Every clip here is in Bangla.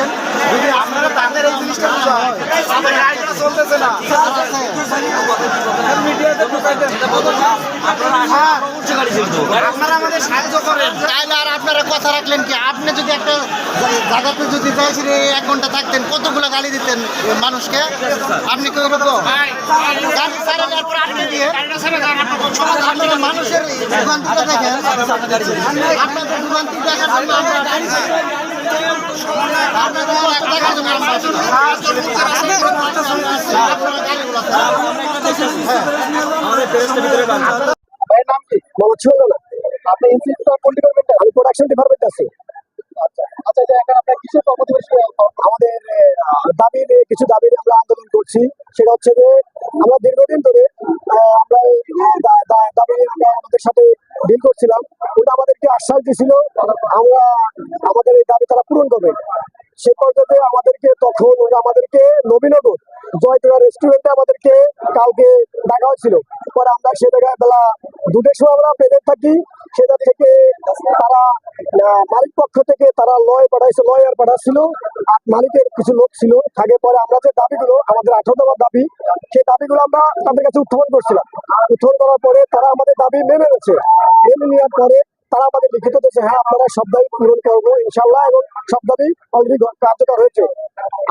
থাকেন যদি আপনারা তাদের এই জিনিসটা বোঝা হয় চলতেছে না। মিডিয়াতে হ্যাঁ, আপনারা আমাদের সাহায্য করেন। তাহলে আর আপনারা কথা রাখলেন কি? আপনি যদি একটা জায়গাতে যদি এই এক ঘণ্টা থাকতেন কতগুলো গালি দিতেন মানুষকে? আপনি কি ওরকম? গাড়ি ছাড়া দেওয়ার পর আপনি দিয়ে আপনারা মানুষের ভোগান্তিটা দেখেন। আপনাদের ভোগান্তি দেখার আপনি ইনস্টিটিউট কোন ডিপার্টমেন্টে আমি প্রোডাকশন ডিপার্টমেন্টে আছি। আচ্ছা আচ্ছা যে এখন আপনার কিসের কর্মদিবস আমাদের আহ, দাবি নিয়ে কিছু দাবি নিয়ে আমরা আন্দোলন করছি। সেটা হচ্ছে যে আমরা দীর্ঘদিন ধরে আমরা দাবি আমরা আমাদের সাথে ডিল করছিলাম। ওটা আমাদেরকে আশ্বাস দিয়েছিল। আমরা দাবি তারা পূরণ করবে। সে পর্যায়ে আমাদেরকে তখন আমাদেরকে নবীনগর জয়টুয়া রেস্টুরেন্টে আমাদেরকে কালকে ডাকা হয়েছিল। পরে আমরা সে জায়গায় বেলা দুটোর সময় আমরা পেদের থাকি। সেটা থেকে তারা মালিক পক্ষ থেকে তারা লয় পাঠাইছে, লয়ার পাঠাচ্ছিল। আর মালিকের কিছু লোক ছিল। থাকে পরে আমরা যে দাবিগুলো, আমাদের আঠারো দফার দাবি, সেই দাবিগুলো আমরা তাদের কাছে উত্থাপন করছিলাম। উত্থাপন করার পরে তারা আমাদের দাবি মেনে নিয়েছে। মেনে নেওয়ার পরে তারা আমাদের লিখিত দিয়েছে হ্যাঁ আপনারা সব দাবি পূরণ করব ইনশাল্লাহ এবং সব দাবি অলরেডি কার্যকর হয়েছে।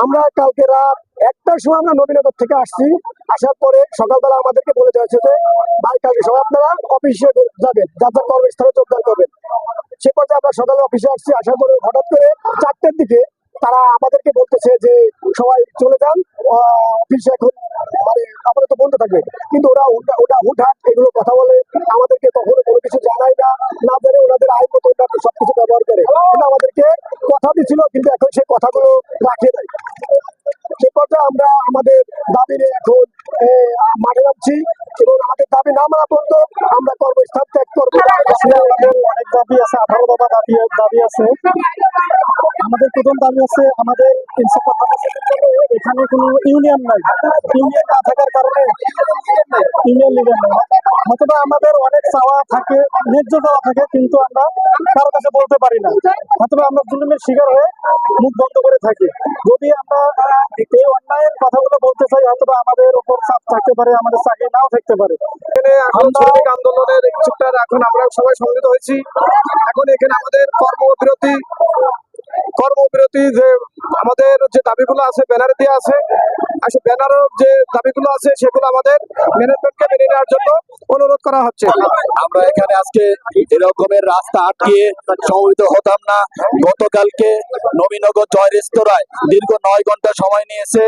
আমরা কালকে রাত একটার সময় আমরা নবীনগর থেকে আসছি। আসার পরে সকালবেলা আমাদেরকে বলে দেওয়া যে, ভাই, কালকে সবাই আপনারা অফিসে যাবেন যার যার কর্মস্থলে যোগদান করবেন। সে পর্যায়ে আমরা সকালে অফিসে আসছি। আসার পরে হঠাৎ করে চারটের দিকে তারা আমাদেরকে বলতেছে যে সবাই চলে যান। অফিসে এখন মানে আপাতত বন্ধ থাকবে। কিন্তু ওরা ওটা হুটহাট এগুলো কথা বলে। আমাদেরকে কখনো কোনো কিছু জানায় না না জেনে ওনাদের আইন মতো সবকিছু ব্যবহার করে। কিন্তু আমাদেরকে কথা দিছিল, কিন্তু এখন সেই কথাগুলো রাখে নাই। সে পর্যায়ে আমরা আমাদের দাবি নিয়ে এখন মাঠে নামছি। এবং আমাদের দাবি না মানা পর্যন্ত আমরা কর্মস্থান ত্যাগ করব। অনেক দাবি আছে, আঠারো দাবি দাবি আছে। আমাদের প্রথম দাবি আছে আমাদের এখানে কোনো ইউনিয়ন নাই। ইউনিয়ন না থাকার কারণে ইউনিয়ন লিডার নাই। অথবা আমাদের অনেক চাওয়া থাকে ন্যায্য চাওয়া থাকে কিন্তু আমরা কারও কাছে বলতে পারি না। অথবা আমরা জুলুমের শিকার হয়ে মুখ বন্ধ করে থাকি। যদি আমরা এই অন্যায়ের কথাগুলো বলতে চাই অথবা আমাদের উপর চাপ থাকতে পারে আমাদের চাকরি নাও থাকতে পারে। শ্রমিক আন্দোলনের ইচ্ছুকরা এখন আমরা সবাই সংগঠিত হয়েছি। এখন এখানে আমাদের কর্মবিরতি কর্মবিরতি যে আমাদের যে দাবিগুলো আছে ব্যানার দিয়ে আছে আর সেই ব্যানারও যে দাবিগুলো আছে সেগুলো আমাদের ম্যানেজমেন্টকে মেনে নেওয়ার জন্য অনুরোধ করা হচ্ছে। আমরা এখানে আজকে এরকমের রাস্তা আটকিয়ে সমবেত হতাম না। গতকালকে নবীনগর জয় রেস্তোরাঁয় দীর্ঘ নয় ঘণ্টা সময় নিয়েছে।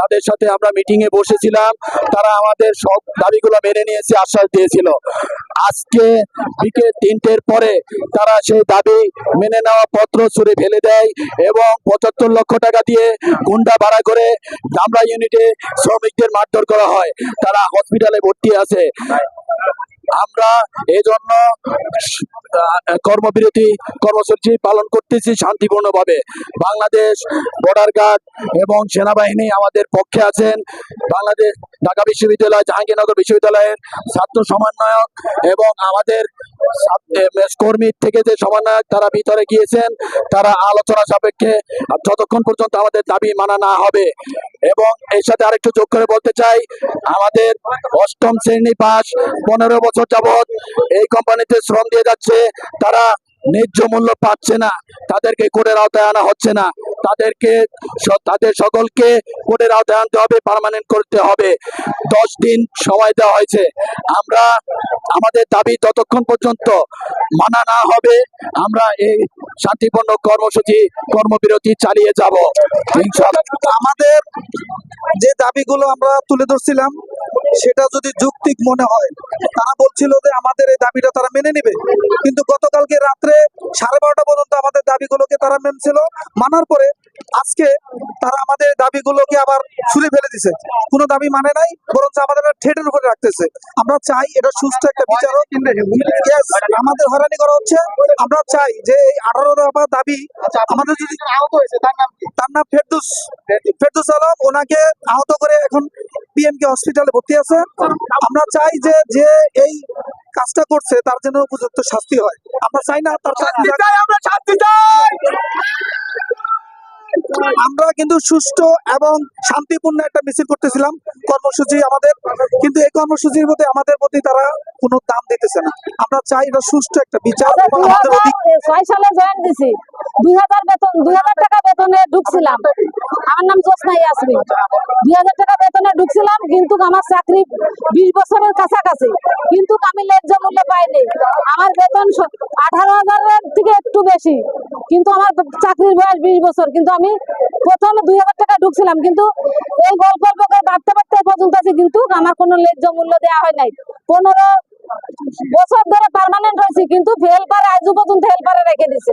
তাদের সাথে আমরা মিটিং এ বসেছিলাম। তারা আমাদের সব দাবিগুলো মেনে নিয়েছে, আশ্বাস দিয়েছিল। আজকে বিকেল তিনটের পরে তারা সেই দাবি মেনে নেওয়া পত্র ছুড়ে ফেলে দেয় এবং পঁচাত্তর লক্ষ টাকা দিয়ে গুন্ডা ভাড়া করে আমরা ইউনিটে শ্রমিকদের মারধর করা হয়। তারা হসপিটালে ভর্তি আছে। আমরা এই জন্য কর্মবিরতি, কর্মসূচি পালন করতেছি শান্তিপূর্ণভাবে। বাংলাদেশ বর্ডার গার্ড এবং সেনাবাহিনী আমাদের পক্ষে আছেন। বাংলাদেশ ঢাকা বিশ্ববিদ্যালয়, জাহাঙ্গীরনগর বিশ্ববিদ্যালয়ের ছাত্র সমন্বয়ক এবং আমাদের কর্মী থেকে যে সমন্বয়ক তারা ভিতরে গিয়েছেন, তারা আলোচনা সাপেক্ষে যতক্ষণ পর্যন্ত আমাদের দাবি মানা না হবে। এবং এর সাথে আরেকটু যোগ করে বলতে চাই, আমাদের অষ্টম শ্রেণি পাস, পনেরো বছর যাবৎ এই কোম্পানিতে শ্রম দিয়ে যাচ্ছে, তারা ন্যায্য মূল্য পাচ্ছে না। তাদেরকে কোডের আওতায় আনা হচ্ছে না। তাদেরকে তাদের সকলকে কোডের আওতায় আনতে হবে পার্মানেন্ট করতে হবে। দশ দিন সময় দেওয়া হয়েছে। আমরা আমাদের দাবি ততক্ষণ পর্যন্ত মানা না হবে। আমরা এই শান্তিপূর্ণ কর্মসূচি, কর্মবিরতি চালিয়ে যাব। আমাদের যে দাবিগুলো আমরা তুলে ধরছিলাম, সেটা যদি যৌক্তিক মনে হয়, তারা বলছিল যে আমাদের এই দাবিটা তারা মেনে নেবে। কিন্তু গতকালকে রাত্রে সাড়ে বারোটা পর্যন্ত আমাদের দাবিগুলোকে তারা মেনছিল। মানার পরে আজকে তারা আমাদের দাবিগুলোকে আবার ছুড়ে ফেলে দিছে। কোনো দাবি মানে নাই বরঞ্চ আমাদের ঠেটের উপরে রাখতেছে। আমরা চাই এটা সুস্থ একটা বিচারক। আমাদের হয়রানি করা হচ্ছে। আমরা চাই যে এই আঠারো দফা দাবি আমাদের যদি আহত হয়েছে তার নাম তার নাম ফেরদুস। ফেরদুস আলম ওনাকে আহত করে এখন পিএমকে হসপিটালে ভর্তি আছে। আমরা চাই যে যে এই কাজটা করছে তার জন্য উপযুক্ত শাস্তি হয়। আমরা চাই না তার শাস্তি আমরা শাস্তি চাই! আমরা কিন্তু সুষ্ঠু এবং শান্তিপূর্ণ একটা মিছিল করতেছিলাম কর্মসূচি আমাদের। কিন্তু এই কর্মসূচির মধ্যে আমাদের প্রতি তারা কোনো দাম দিতেছে না। আমরা চাই এটা সুষ্ঠু একটা বিচার অধিকার ছয় সালে জয়েন দিছি। দুই হাজার বেতন দুই হাজার টাকা বেতনে ঢুকছিলাম। আমার নাম জোসনা ইয়াসমিন দুই হাজার টাকা বেতনে ঢুকছিলাম কিন্তু আমার চাকরি বিশ বছরের কাছাকাছি। কিন্তু আমি ন্যায্য মূল্য পাইনি। আমার বেতন আঠারো হাজারের থেকে একটু বেশি। কিন্তু আমার চাকরির বয়স বিশ বছর কিন্তু আমি প্রথমে দুই হাজার টাকা ঢুকছিলাম কিন্তু এই গল্প বাড়তে বাড়তে পর্যন্ত আছি কিন্তু আমার কোনো ন্যায্য মূল্য দেওয়া হয় নাই। পনেরো বছর ধরে পার্মানেন্ট হয়েছে কিন্তু হেল্পারে আজও পর্যন্ত হেল্পারে রেখে দিছে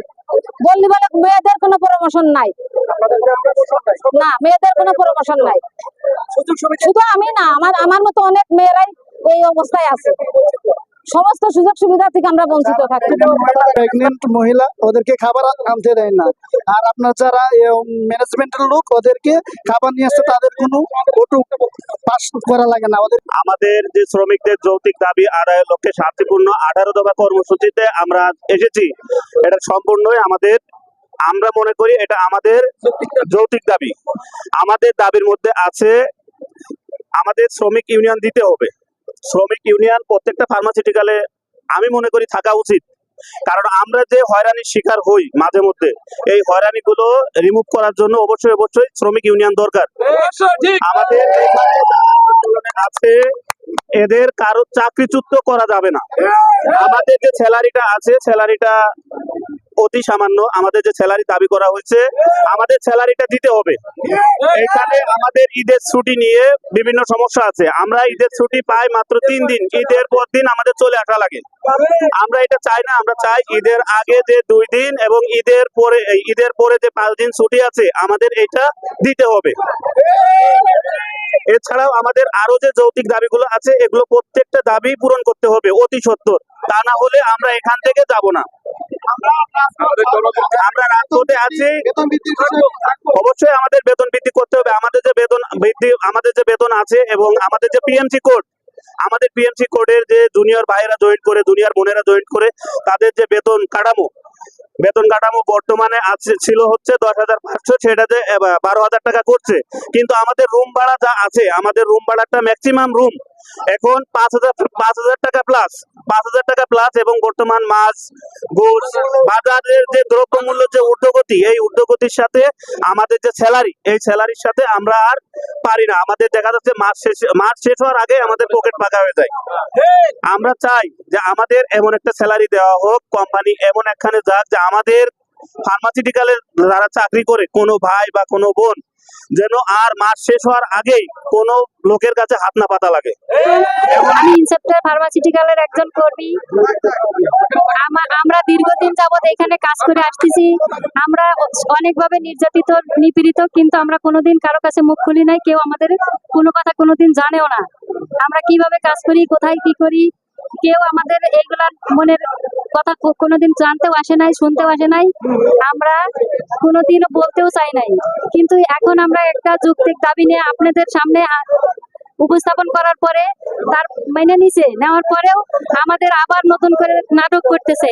বললি বলে মেয়েদের কোনো প্রমোশন নাই। না মেয়েদের কোনো প্রমোশন নাই। শুধু আমি না আমার আমার মতো অনেক মেয়েরাই এই অবস্থায় আছে। সমস্ত সুযোগ সুবিধা থেকে আমরা বঞ্চিত থাকি প্রেগনেন্ট মহিলা ওদেরকে খাবার আনতে দেয় না। আর আপনার যারা ম্যানেজমেন্টের লোক ওদেরকে খাবার নিয়ে আসতে তাদের কোনো ওটু পাস করা লাগে না। ওদের আমাদের যে শ্রমিকদের যৌতিক দাবি আদায়ের লক্ষ্যে শান্তিপূর্ণ আঠারো দফা কর্মসূচিতে আমরা এসেছি। এটা সম্পূর্ণই আমাদের আমরা মনে করি এটা আমাদের যৌতিক দাবি। আমাদের দাবির মধ্যে আছে আমাদের শ্রমিক ইউনিয়ন দিতে হবে। শ্রমিক ইউনিয়ন প্রত্যেকটা ফার্মাসিউটিক্যালে আমি মনে করি থাকা উচিত। কারণ আমরা যে হয়রানির শিকার হই মাঝে মধ্যে, এই হয়রানি গুলো রিমুভ করার জন্য অবশ্যই অবশ্যই শ্রমিক ইউনিয়ন দরকার। আমাদের আছে, এদের কারও চাকরিচ্যুত করা যাবে না। আমাদের যে স্যালারিটা আছে স্যালারিটা অতি সামান্য। আমাদের যে স্যালারি দাবি করা হয়েছে, আমাদের স্যালারিটা দিতে হবে। এখানে আমাদের ঈদের ছুটি নিয়ে বিভিন্ন সমস্যা আছে। আমরা ঈদের ছুটি পাই মাত্র তিন দিন। ঈদের পর দিন আমাদের চলে আসা লাগে। আমরা এটা চাই না, আমরা চাই ঈদের আগে যে দুই দিন এবং ঈদের পরে ঈদের পরে যে পাঁচ দিন ছুটি আছে, আমাদের এটা দিতে হবে। এছাড়াও আমাদের আরও যে যৌতিক দাবিগুলো আছে এগুলো প্রত্যেকটা দাবি পূরণ করতে হবে অতি সত্তর। তা না হলে আমরা এখান থেকে যাব না। আমরা রাজপথে আছি। অবশ্যই আমাদের বেতন বৃদ্ধি করতে হবে। আমাদের যে বেতন বৃদ্ধি আমাদের যে বেতন আছে এবং আমাদের যে পিএমসি কোড আমাদের পিএমসি কোডের যে জুনিয়র ভাইয়েরা জয়েন করে জুনিয়র বোনেরা জয়েন করে তাদের যে বেতন কাঠামো বেতন কাঠামো বর্তমানে আছে, ছিল হচ্ছে দশ হাজার পাঁচশো, সেটা যে বারো হাজার টাকা করছে। কিন্তু আমাদের রুম ভাড়া যা আছে, আমাদের রুম ভাড়াটা ম্যাক্সিমাম রুম এখন পাঁচ হাজার পাঁচ হাজার টাকা প্লাস পাঁচ হাজার টাকা প্লাস এবং বর্তমান মাছ গোস বাজারের যে দ্রব্যমূল্য, যে ঊর্ধ্বগতি, এই ঊর্ধ্বগতির সাথে আমাদের যে স্যালারি এই স্যালারির সাথে আমরা আর পারি না। আমাদের দেখা যাচ্ছে মাস শেষ মাস শেষ হওয়ার আগে আমাদের পকেট ফাঁকা হয়ে যায়। আমরা চাই যে আমাদের এমন একটা স্যালারি দেওয়া হোক কোম্পানি এমন একখানে যাক যে আমাদের ফার্মাসিউটিক্যালের যারা চাকরি করে, কোনো ভাই বা কোনো বোন যেন আর মাস শেষ হওয়ার আগেই কোনো লোকের কাছে হাত না পাতা লাগে। আমি ইনসেপ্টার ফার্মাসিউটিক্যালের একজন কর্মী। আমরা দীর্ঘদিন যাবত এখানে কাজ করে আসতেছি। আমরা অনেকভাবে নির্যাতিত, নিপীড়িত, কিন্তু আমরা কোনোদিন কারও কাছে মুখ খুলি নাই। কেউ আমাদের কোনো কথা কোনোদিন জানেও না। আমরা কীভাবে কাজ করি, কোথায় কি করি কেউ আমাদের এইগুলা মনের কথা কোনোদিন জানতেও আসে নাই, শুনতেও আসে নাই। আমরা কোনোদিনও বলতেও চাই নাই। কিন্তু এখন আমরা একটা যুক্তির দাবি নিয়ে আপনাদের সামনে উপস্থাপন করার পরে তার মেনে নিছে নেওয়ার পরেও আমাদের আবার নতুন করে নাটক করতেছে।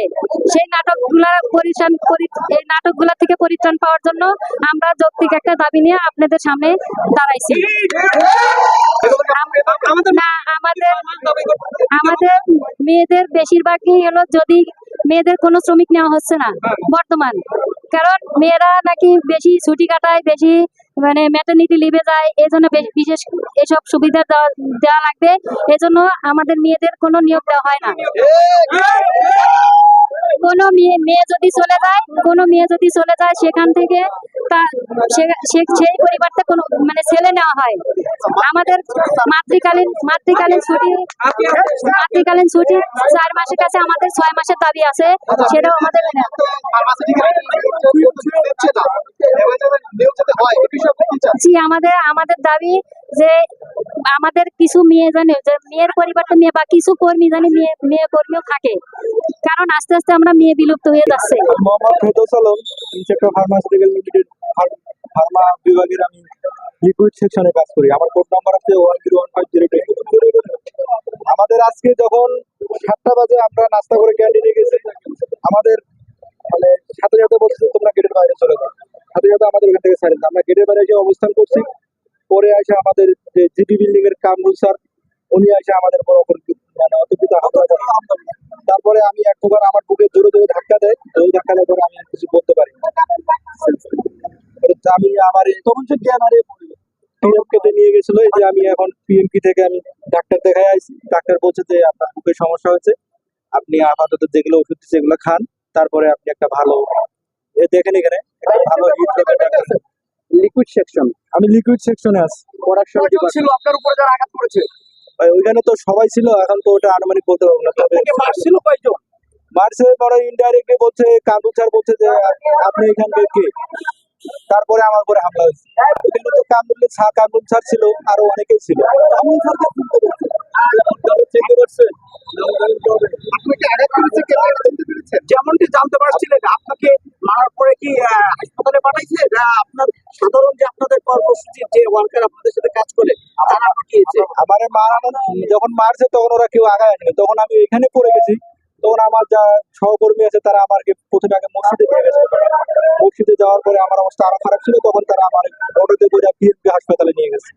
সেই নাটকগুলা পরিত্রাণ পরি- এই নাটকগুলা থেকে পরিত্রাণ পাওয়ার জন্য আমরা যৌক্তিক একটা দাবি নিয়ে আপনাদের সামনে দাঁড়াইছি। না আমাদের আমাদের মেয়েদের বেশিরভাগই হলো যদি মেয়েদের কোনো শ্রমিক নেওয়া হচ্ছে না বর্তমান। কারণ মেয়েরা নাকি বেশি ছুটি কাটায় বেশি মানে ম্যাটার্নিটি লিভে যায় এই জন্য বেশ- বিশেষ এসব সুবিধা দেওয়া লাগবে। এজন্য আমাদের মেয়েদের কোনো নিয়োগ দেওয়া হয় না। কোনো মেয়ে মেয়ে যদি চলে যায়, কোনো মেয়ে যদি চলে যায়, সেখান থেকে তা সেই পরিবারতে কোনো মানে ছেলে নেওয়া হয়। আমাদের মাতৃকালীন মাতৃকালীন ছুটি মাতৃকালীন ছুটি চার মাসের কাছে আমাদের ছয় মাসের দাবি আছে, সেটাও আমাদের জি আমাদের আমাদের দাবি যে আমাদের কিছু মেয়ে জানে, যে মেয়ের পরিবারটা মেয়ে, বা কিছু কর্মী জানি মেয়ে মেয়ে কর্মীও থাকে। কারণ আস্তে আস্তে আমরা মেয়ে বিলুপ্ত হয়ে যাচ্ছে। লিকুইড সেকশনে কাজ করি। আমার কোড নাম্বার আছে one zero one five zero আমাদের আজকে যখন সাতটা বাজে, আমরা নাস্তা করে ক্যান্টিনে গেছি। আমাদের মানে সাথে সাথে বলছে তোমরা গেটের বাইরে চলে যাও। সাথে আমাদের এখান থেকে ছাড়েন আমরা গেটের বাইরে এসে অবস্থান করছি। পরে এসে আমাদের যে জিডি বিল্ডিং এর কামরুল স্যার উনি এসে আমাদের করে মানে অতর্কিত তারপরে আমি এক প্রকার আমার বুকে জোরে জোরে ধাক্কা দেয়। ওই ধাক্কা দেওয়ার পরে আমি কিছু বলতে পারি। আমি আমার তখন সে জ্ঞান হারিয়ে পিএমকে নিয়ে গেছিল এই যে আমি এখন পিএমপি থেকে আমি ডাক্তার দেখাই আইছি ডাক্তার বলছে যে আপনার বুকে সমস্যা হয়েছে। আপনি আপাতত যেগুলো ওষুধ এগুলো খান। তারপরে আপনি একটা ভালো দেখেন এখানে ভালো হিট লিকুইড সেকশন আমি লিকুইড সেকশনে আছি। প্রোডাকশন ছিল আপনার উপরে যারা আঘাত করেছে। ওইখানে তো সবাই ছিল এখন তো ওটা আনুমানিক বলতে পারব না। তবে মারছিল কয়জন? মারছে বড় ইনডাইরেক্টলি বলছে স্যার বলছে যে আপনি এখান কে? তারপরে আমার উপরে হামলা হয়েছে। ওখানে তো কামরুল স্যার কামরুল স্যার ছিল আরও অনেকেই ছিল। কামরুল স্যারকে যেমনটি জানতে পারছিলেন আপনাকে মারার পরে কি হাসপাতালে পাঠাইছে? না আপনার সাধারণ যে আপনাদের কর্মসূচির যে ওয়ার্কার আপনাদের সাথে কাজ করে তারা পাঠিয়েছে। আমারে মারানো যখন মারছে তখন ওরা কেউ আগায় আসেনি তখন আমি এখানে পড়ে গেছি। তখন আমার যা সহকর্মী আছে তারা আমাকে প্রথমে আগে মসজিদে নিয়ে গেছে। মসজিদে যাওয়ার পরে আমার অবস্থা আরও খারাপ ছিল, তখন তারা আমার অটোতে করে পিএমপি হাসপাতালে নিয়ে গেছে।